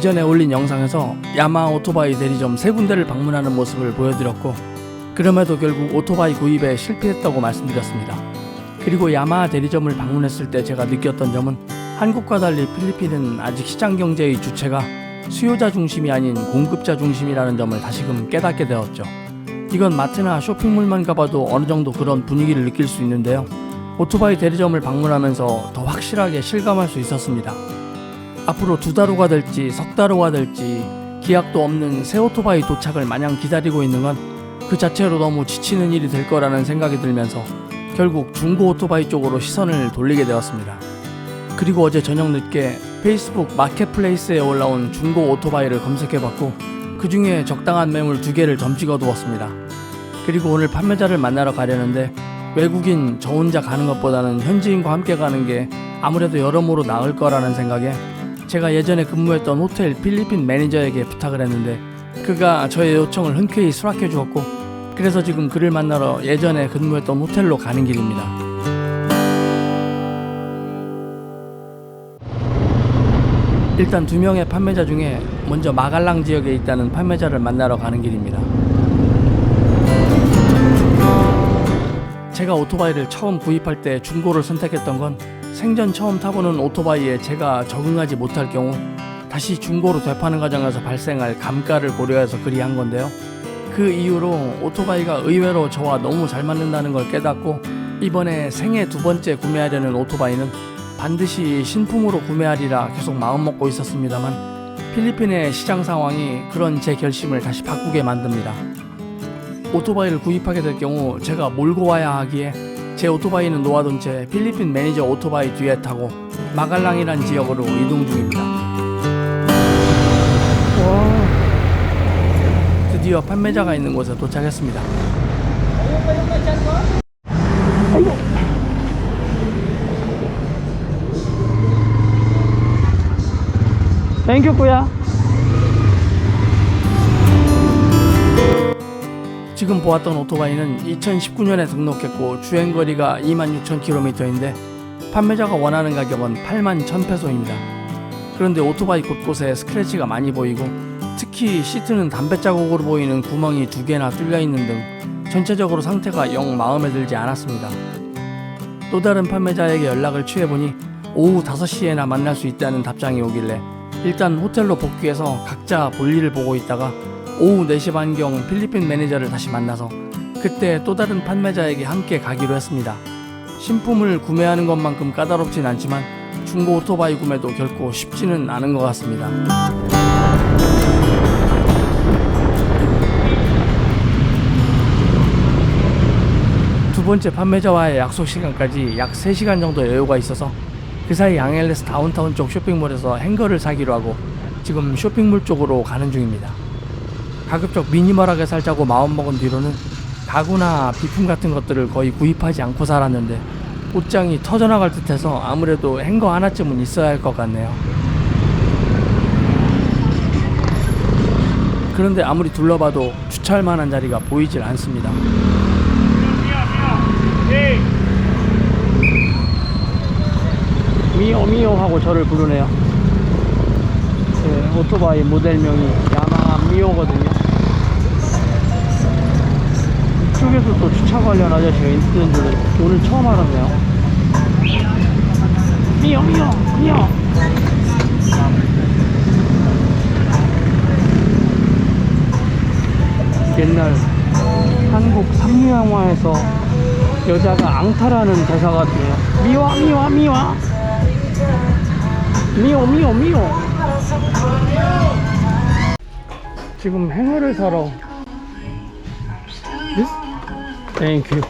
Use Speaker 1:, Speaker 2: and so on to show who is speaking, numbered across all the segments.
Speaker 1: 이전에 올린 영상에서 야마 오토바이 대리점 세 군데를 방문하는 모습을 보여드렸고 그럼에도 결국 오토바이 구입에 실패했다고 말씀드렸습니다. 그리고 야마 대리점을 방문했을 때 제가 느꼈던 점은 한국과 달리 필리핀은 아직 시장 경제의 주체가 수요자 중심이 아닌 공급자 중심이라는 점을 다시금 깨닫게 되었죠. 이건 마트나 쇼핑몰만 가봐도 어느 정도 그런 분위기를 느낄 수 있는데요. 오토바이 대리점을 방문하면서 더 확실하게 실감할 수 있었습니다. 앞으로 두달 후가 될지 석달 후가 될지 기약도 없는 새 오토바이 도착을 마냥 기다리고 있는 건 그 자체로 너무 지치는 일이 될 거라는 생각이 들면서 결국 중고 오토바이 쪽으로 시선을 돌리게 되었습니다. 그리고 어제 저녁 늦게 페이스북 마켓플레이스에 올라온 중고 오토바이를 검색해봤고 그 중에 적당한 매물 두 개를 점 찍어 두었습니다. 그리고 오늘 판매자를 만나러 가려는데 외국인 저 혼자 가는 것보다는 현지인과 함께 가는 게 아무래도 여러모로 나을 거라는 생각에 제가 예전에 근무했던 호텔 필리핀 매니저에게 부탁을 했는데 그가 저의 요청을 흔쾌히 수락해 주었고 그래서 지금 그를 만나러 예전에 근무했던 호텔로 가는 길입니다. 일단 두 명의 판매자 중에 먼저 마갈랑 지역에 있다는 판매자를 만나러 가는 길입니다. 제가 오토바이를 처음 구입할 때 중고를 선택했던 건 생전 처음 타보는 오토바이에 제가 적응하지 못할 경우 다시 중고로 되파는 과정에서 발생할 감가를 고려해서 그리 한 건데요. 그 이후로 오토바이가 의외로 저와 너무 잘 맞는다는 걸 깨닫고 이번에 생애 두 번째 구매하려는 오토바이는 반드시 신품으로 구매하리라 계속 마음먹고 있었습니다만 필리핀의 시장 상황이 그런 제 결심을 다시 바꾸게 만듭니다. 오토바이를 구입하게 될 경우 제가 몰고 와야 하기에 제 오토바이는 놓아둔 채 필리핀 매니저 오토바이 뒤에 타고 마갈랑이란 지역으로 이동 중입니다. 와, 드디어 판매자가 있는 곳에 도착했습니다. 땡큐 꾸야 지금 보았던 오토바이는 2019년에 등록했고 주행거리가 26,000km인데 판매자가 원하는 가격은 81,000페소입니다. 그런데 오토바이 곳곳에 스크래치가 많이 보이고 특히 시트는 담배 자국으로 보이는 구멍이 두 개나 뚫려 있는 등 전체적으로 상태가 영 마음에 들지 않았습니다. 또 다른 판매자에게 연락을 취해보니 오후 5시에나 만날 수 있다는 답장이 오길래 일단 호텔로 복귀해서 각자 볼일을 보고 있다가 오후 4시 반경 필리핀 매니저를 다시 만나서 그때 또 다른 판매자에게 함께 가기로 했습니다. 신품을 구매하는 것만큼 까다롭진 않지만 중고 오토바이 구매도 결코 쉽지는 않은 것 같습니다. 두 번째 판매자와의 약속 시간까지 약 3시간 정도 여유가 있어서 그 사이 양엘레스 다운타운 쪽 쇼핑몰에서 행거를 사기로 하고 지금 쇼핑몰 쪽으로 가는 중입니다. 가급적 미니멀하게 살자고 마음먹은 뒤로는 가구나 비품 같은 것들을 거의 구입하지 않고 살았는데 옷장이 터져나갈 듯해서 아무래도 행거 하나쯤은 있어야 할 것 같네요. 그런데 아무리 둘러봐도 주차할 만한 자리가 보이질 않습니다. 미오 미오 하고 저를 부르네요. 네, 오토바이 모델명이 야마하 미오거든요. 이쪽에서 또 주차 관련 아저씨가 있는 줄은 오늘 처음 알았네요. 미오 미오 미오. 옛날 한국 삼류 영화에서 여자가 앙탈하는 대사 같아요. 미와 미와 미와 미오 미오 미오 지금 행어를 사러 네? 땡큐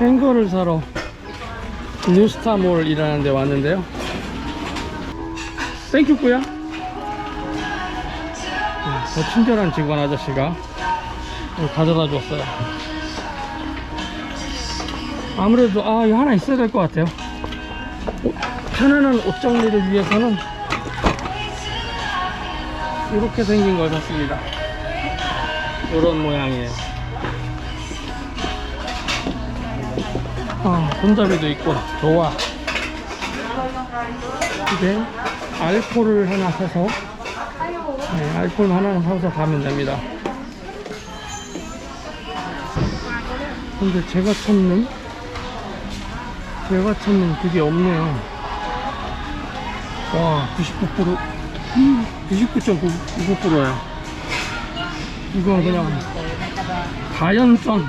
Speaker 1: 행거를 사러 뉴스타몰이라는 데 왔는데요. 땡큐 꾸야. 더 친절한 직원 아저씨가 가져다 줬어요. 아무래도 아 이거 하나 있어야 될 것 같아요. 옷- 편안한 옷 정리를 위해서는 이렇게 생긴 걸 샀습니다 이런 모양이에요 아, 손잡이도 있고 좋아. 이제 알코올을 하나 사서 네, 알코올 하나 사서 가면 됩니다. 근데 제가 찾는 제가 찾는 그게 없네요. 와, 99% 99.99%예요. 이건 그냥 가연성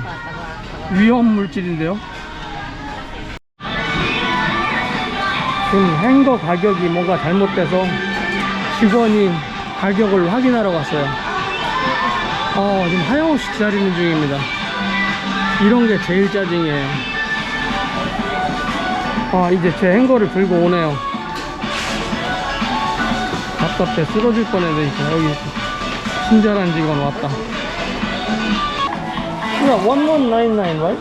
Speaker 1: 위험 물질인데요. 지금 행거 가격이 뭔가 잘못돼서 직원이 가격을 확인하러 갔어요. 어, 지금 하염없이 기다리는 중입니다. 이런 게 제일 짜증이에요. 아, 이제 제 행거를 들고 오네요. 답답해 쓰러질 뻔했네. 여기 친절한 직원 왔다. Yeah, 1199, right?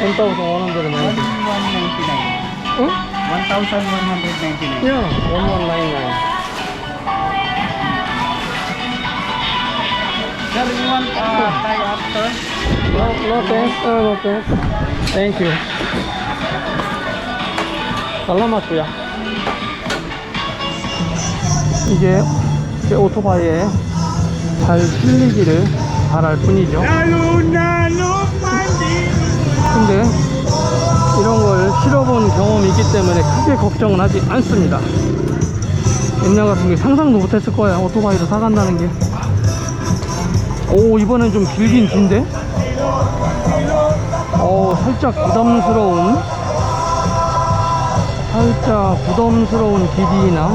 Speaker 1: 1199.
Speaker 2: 1199.
Speaker 1: 응?
Speaker 2: 1199.
Speaker 1: Yeah, 1199.
Speaker 2: Sir, you want uh, Thai after?
Speaker 1: No, no thanks. Uh, no thanks. Thank you. 살라마꾸야. 이게 제 오토바이에 잘 실리기를 바랄 뿐이죠. 근데 이런 걸 실어본 경험이 있기 때문에 크게 걱정은 하지 않습니다. 옛날 같은 게 상상도 못했을 거야. 오토바이를 사간다는 게. 오, 이번엔 좀 길긴 긴데? 어, 살짝 부담스러운, 살짝 부담스러운 길이나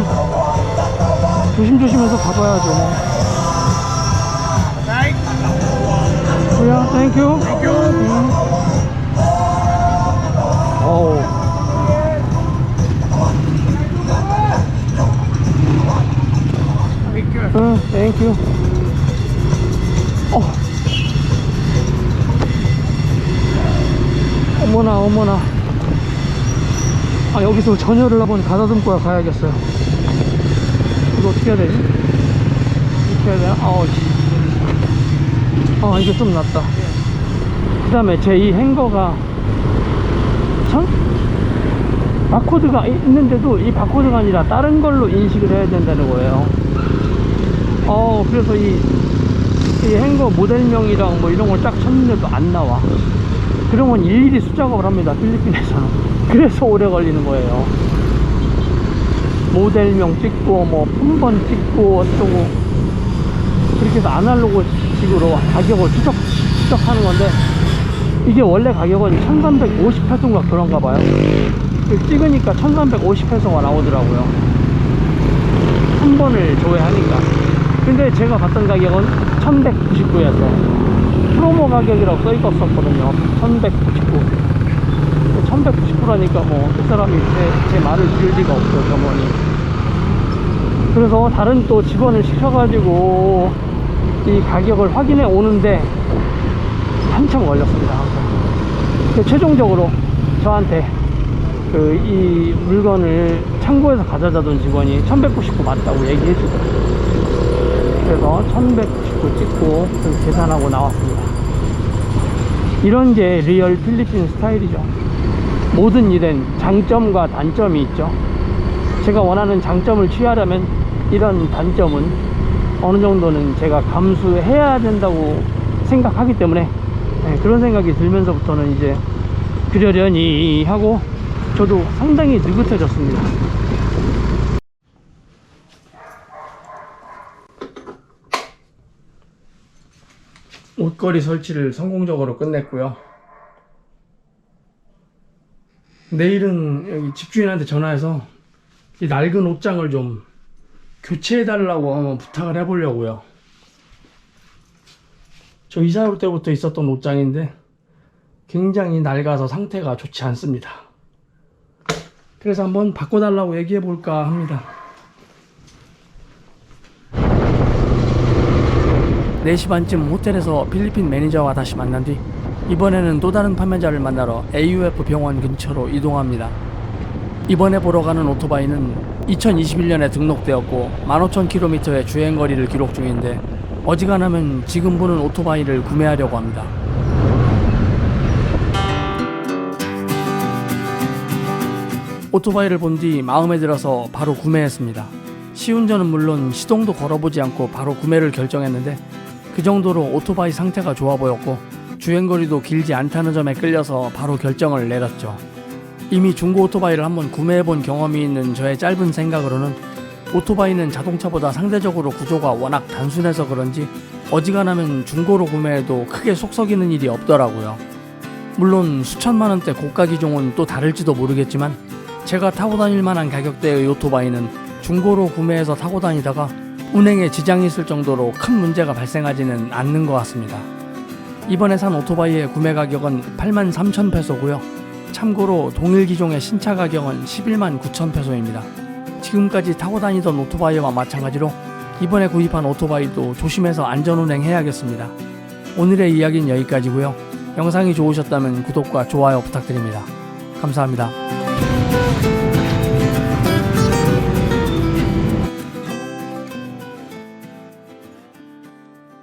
Speaker 1: 조심조심해서 가봐야죠, 뭐. 야, 땡큐. 땡큐. 어우. 응, 땡큐. 어. 어머나, 어머나. 아, 여기서 전열을 한번 가다듬고 가야겠어요. 이거 어떻게 해야 되지? 어떻게 해야 되나? 아우, 씨. 아, 이게 좀 낫다. 그 다음에 제 이 행거가 참 바코드가 이- 있는데도 이 바코드가 아니라 다른 걸로 인식을 해야 된다는 거예요. 어, 그래서 이, 이 행거 모델명이랑 뭐 이런 걸 딱 쳤는데도 안 나와. 그러면 일일이 수작업을 합니다. 필리핀에서는. 그래서 오래 걸리는 거예요. 모델명 찍고, 뭐, 품번 찍고, 어쩌고. 그렇게 해서 아날로그 식으로 가격을 추적, 추적하는 건데, 이게 원래 가격은 1350페소인가 그런가 봐요. 그 찍으니까 1350페소가 나오더라고요. 한 번을 조회하니까. 근데 제가 봤던 가격은 1199였어. 프로모 가격이라고 써 있었거든요. 1199. 1199라니까 뭐, 그 사람이 제, 제 말을 들을 리가 없죠, 점원이. 그래서 다른 또 직원을 시켜가지고 이 가격을 확인해 오는데 한참 걸렸습니다. 최종적으로 저한테 그 이 물건을 창고에서 가져다던 직원이 1199 맞다고 얘기해 주더라고요. 그래서 1199 찍고 그 계산하고 나왔습니다. 이런 게 리얼 필리핀 스타일이죠. 모든 일엔 장점과 단점이 있죠. 제가 원하는 장점을 취하려면 이런 단점은 어느 정도는 제가 감수해야 된다고 생각하기 때문에 네, 그런 생각이 들면서부터는 이제 그러려니 하고 저도 상당히 느긋해졌습니다. 옷걸이 설치를 성공적으로 끝냈고요. 내일은 여기 집주인한테 전화해서 이 낡은 옷장을 좀 교체해달라고 한번 부탁을 해보려고요. 저 이사 올 때부터 있었던 옷장인데 굉장히 낡아서 상태가 좋지 않습니다. 그래서 한번 바꿔달라고 얘기해 볼까 합니다. 4시 반쯤 호텔에서 필리핀 매니저와 다시 만난 뒤 이번에는 또 다른 판매자를 만나러 AUF 병원 근처로 이동합니다. 이번에 보러 가는 오토바이는 2021년에 등록되었고 15,000km의 주행거리를 기록 중인데 어지간하면 지금 보는 오토바이를 구매하려고 합니다. 오토바이를 본 뒤 마음에 들어서 바로 구매했습니다. 시운전은 물론 시동도 걸어보지 않고 바로 구매를 결정했는데 그 정도로 오토바이 상태가 좋아 보였고 주행거리도 길지 않다는 점에 끌려서 바로 결정을 내렸죠. 이미 중고 오토바이를 한번 구매해본 경험이 있는 저의 짧은 생각으로는 오토바이는 자동차보다 상대적으로 구조가 워낙 단순해서 그런지 어지간하면 중고로 구매해도 크게 속썩이는 일이 없더라고요. 물론 수천만 원대 고가 기종은 또 다를지도 모르겠지만 제가 타고 다닐 만한 가격대의 오토바이는 중고로 구매해서 타고 다니다가 운행에 지장이 있을 정도로 큰 문제가 발생하지는 않는 것 같습니다. 이번에 산 오토바이의 구매 가격은 8만 3천 페소고요. 참고로 동일 기종의 신차 가격은 11만 9천 페소입니다. 지금까지 타고 다니던 오토바이와 마찬가지로 이번에 구입한 오토바이도 조심해서 안전운행 해야겠습니다. 오늘의 이야기는 여기까지고요. 영상이 좋으셨다면 구독과 좋아요 부탁드립니다. 감사합니다.